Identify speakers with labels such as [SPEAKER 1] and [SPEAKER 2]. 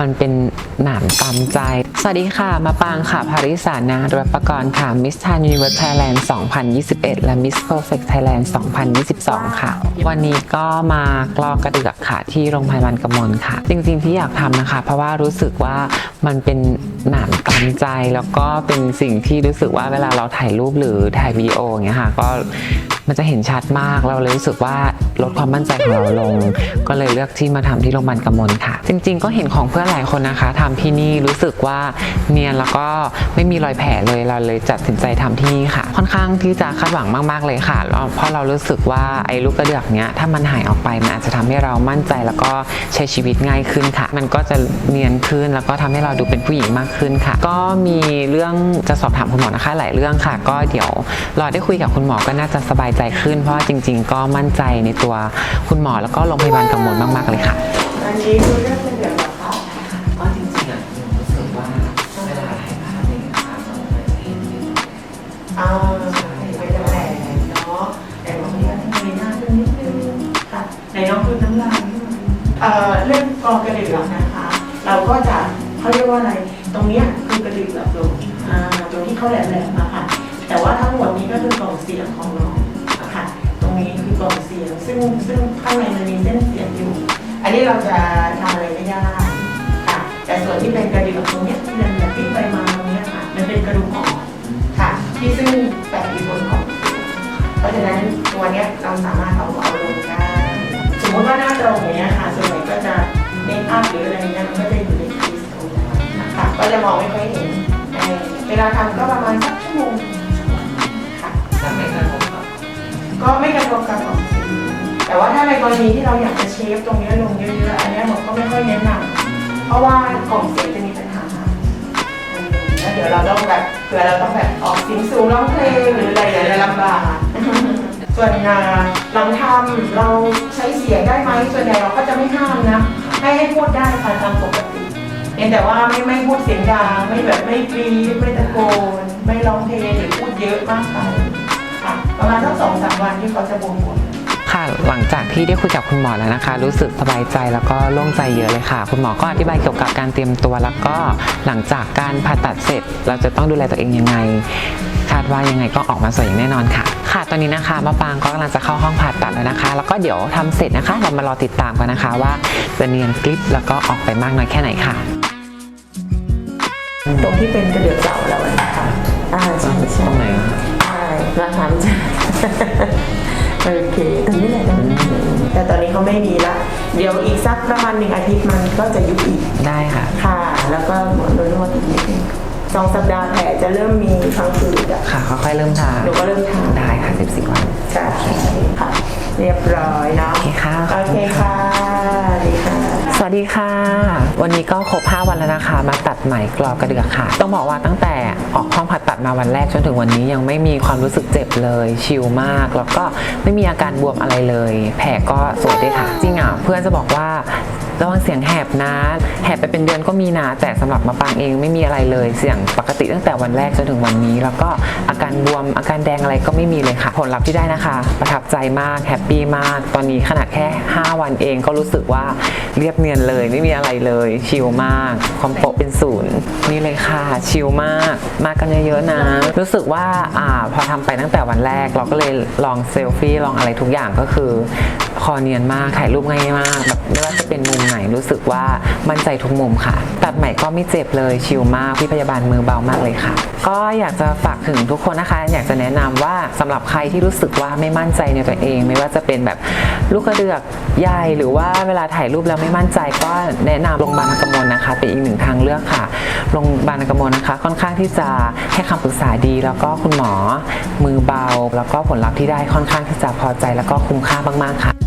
[SPEAKER 1] มันเป็นหนามตามใจ สวัสดีค่ะ มาปางค่ะ ภาริสานารัปกรณ์ค่ะ มิสทานยูนิเวอร์สไทยแลนด์2021 และ Miss Perfect Thailand 2022 ค่ะ วันนี้ก็มากลอกกระเดือกค่ะ ที่โรงพยาบาลกำมลค่ะ จริงๆที่อยากทำนะคะ เพราะว่ารู้สึกว่ามันเป็นหนามตามใจ แล้วก็เป็นสิ่งที่รู้สึกว่าเวลาเราถ่ายรูปหรือถ่ายวิดีโออย่างเงี้ยค่ะ ก็ มันจะเห็นชัดมากเราเลยรู้สึกว่าลดความมั่นใจของเราลง ก็เลยเลือกที่มาทำที่โรงพยาบาลกำมลค่ะ จริง ๆ ก็เห็นของเพื่อนหลายคนนะคะทำที่นี่รู้สึกว่าเนียนแล้วก็ไม่มีรอยแผลเลยเราเลยจัดสินใจทำที่นี่ค่ะ ค่อนข้างที่จะคาดหวังมากๆเลยค่ะเพราะเรารู้สึกว่าไอ้ลูกกระเดือกเนี้ยถ้ามันหายออกไปมันอาจจะทำให้เรามั่นใจแล้วก็ใช้ชีวิตง่ายขึ้นค่ะ มันก็จะเนียนขึ้นแล้วก็ทำให้เราดูเป็นผู้หญิงมากขึ้นค่ะ ก็มีเรื่องจะสอบถามคุณหมอนะคะหลายเรื่องค่ะ ก็เดี๋ยวรอได้คุยกับคุณหมอก็น่าจะสบายใจใจขึ้น เพราะว่าจริง ๆ ก็มั่นใจในตัวคุณหมอแล้วก็โรงพยาบาลกำมลมาก ๆ เลยค่ะ
[SPEAKER 2] อันนี้คือเรื่องเป็นเดือดเหรอคะ
[SPEAKER 1] ก็จริงๆอะหนูรู้สึกว่าเวลาถ่ายภาพเนี่ยค่ะมันเห็น
[SPEAKER 2] อ่าไม่จะแหลกเนาะแต่บางทีก็จะมีหน้าขึ้นนิดนึงค่ะในน้องคือน้ำลายขึ้นมาเอ่อเรื่องกรองกระดูกนะคะ เราก็จะเขาเรียกว่าอะไรตรงเนี้ยคือกระดูกแบบลงอ่าตรงที่เขาแหลมๆมาค่ะแต่ว่าทั้งหมดนี้ก็คือกล่องเสียงของน้อง กล่องเสียง ซึ่งซึ่งข้างในมันมีเส้นเสียงอยู่ อันนี้เราจะทำอะไรไม่ได้ค่ะ แต่ส่วนที่เป็นกระดูกตรงนี้ที่เดินแบบที่ไปมาตรงนี้ค่ะ มันเป็นกระดูกอ่อนค่ะ ที่ซึ่งแปะอยู่บนของเพราะฉะนั้นตัวนี้เราสามารถเอาเอาลงได้สมมติว่าหน้าตรงอย่างเงี้ยค่ะ ส่วนใหญ่ก็จะเมคอัพหรืออะไรเงี้ยมันก็จะอยู่ในคริสตรงนี้นะคะก็จะมองไม่ค่อยเห็นเวลาทำก็ประมาณสักชั่วโมงค่ะ
[SPEAKER 1] แล้วไม่กระทบ ก็
[SPEAKER 2] ไม่กระทบกับของสีแต่ว่าถ้าในกรณีที่เราอยากจะเชฟตรงนี้ลงเยอะๆอันเนี้ยหมอก็ไม่ค่อยแนะนำเพราะว่ากล่องเสียงจะมีปัญหาแล้วเดี๋ยวเราต้องแบบเผื่อเราต้องแบบออกเสียงสูงร้องเพลงหรืออะไรอย่างเงี้ยลำบากส่วนงานหลังทำเราใช้เสียงได้ไหมส่วนใหญ่เราก็จะไม่ห้ามนะ ให้ให้พูดได้ค่ะตามปกติเพียงแต่ว่าไม่ไม่พูดเสียงดังไม่แบบไม่กรี๊ดไม่ตะโกน ไม่ร้องเพลงหรือพูดเยอะมากไปค่ะประมาณสักสองสา วันที่เขาจะบวมหมด
[SPEAKER 1] ค่ะหลังจากที่ได้คุยกับคุณหมอแล้วนะคะ รู้สึกสบายใจแล้วก็โล่งใจเยอะเลยค่ะ คุณหมอก็อธิบายเกี่ยวกับการเตรียมตัว แล้วก็หลังจากการผ่าตัดเสร็จ เราจะต้องดูแลตัวเองยังไงคาดว่ายังไงก็ออกมาสวยอย่างแน่นอนค่ะ ค่ะตอนนี้นะคะมะปางก็กำลังจะเข้าห้องผ่าตัดแล้วนะคะ แล้วก็เดี๋ยวทำเสร็จนะคะ เรามารอติดตามกันนะคะว่าจะเนียนกริปแล้วก็ออกไปมากน้อยแค่ไหนค่ะ
[SPEAKER 2] ตรงที่เป็นกระเดือกเสาเราอะนะคะอ่าใช่ใช่
[SPEAKER 1] ตรงไหน อะ
[SPEAKER 2] ใช่ราคามันจะโอเคตรงนี้แหละตรงนี้แต่ตอนนี้เขาไม่มีละเดี๋ยวอีกสักประมาณหนึ่งอาทิตย์มันก็จะยุบอีก
[SPEAKER 1] ได้ค่ะ
[SPEAKER 2] ค่ะ แล้วก็หมอนวดอีกนิดนึงสองสัปดาห์แผลจะเริ่มมีพังผืดอะ
[SPEAKER 1] ค่ะ ค่อยๆเริ่มทา
[SPEAKER 2] หนูก็เริ่มทาน
[SPEAKER 1] ได้ค่ะ14วัน
[SPEAKER 2] ใช่ค่ะ เรียบร้อยเนาะ
[SPEAKER 1] โอเคค่ะข
[SPEAKER 2] โอ
[SPEAKER 1] อบ
[SPEAKER 2] เค
[SPEAKER 1] คุณค่ะ
[SPEAKER 2] ค่ะดีค่ะ
[SPEAKER 1] สวัสดีค่ะ วันนี้ก็ครบ 5 วันแล้วนะคะ มาตัดไหมกรอบกระเดือกค่ะ ต้องบอกว่าตั้งแต่ออกห้องผ่าตัดมาวันแรกจนถึงวันนี้ยังไม่มีความรู้สึกเจ็บเลยชิลมาก แล้วก็ไม่มีอาการบวมอะไรเลย แผลก็สวยด้วยค่ะ จริงอะเพื่อนจะบอกว่า ระวังเสียงแหบนะแหบไปเป็นเดือนก็มีนะแต่สำหรับมาปางเองไม่มีอะไรเลยเสียงปกติตั้งแต่วันแรกจนถึงวันนี้ แล้วก็อาการบวมอาการแดงอะไรก็ไม่มีเลยค่ะ ผลลัพธ์ที่ได้นะคะ ประทับใจมากแฮปปี้มาก ตอนนี้ขนาดแค่ 5 วันเองก็รู้สึกว่าเรียบเนียนเลย ไม่มีอะไรเลย ชิลมาก ความโปะเป็นศูนย์นี่เลยค่ะ ชิลมาก มากันเยอะๆนะ รู้สึกว่าอ่าพอทำไปตั้งแต่วันแรก เราก็เลยลองเซลฟี่ลองอะไรทุกอย่างก็คือ คอเนียนมากถ่ายรูปง่ายมากแบบไม่ว่าจะเป็นมุมไหนรู้สึกว่ามั่นใจทุกมุมค่ะ ตัดใหม่ก็ไม่เจ็บเลยชิลมากพี่พยาบาลมือเบามากเลยค่ะ ก็อยากจะฝากถึงทุกคนนะคะ อยากจะแนะนำว่าสำหรับใครที่รู้สึกว่าไม่มั่นใจในตัวเอง ไม่ว่าจะเป็นแบบลูกกระเดือกใหญ่หรือว่าเวลาถ่ายรูปแล้วไม่มั่นใจก็แนะนำโรงพยาบาลกมลนะคะ เป็นอีกหนึ่งทางเลือกค่ะโรงพยาบาลกมลนะคะ ค่อนข้างที่จะให้คำปรึกษาดี แล้วก็คุณหมอมือเบา แล้วก็ผลลัพธ์ที่ได้ค่อนข้างที่จะพอใจแล้วก็คุ้มค่ามากๆค่ะ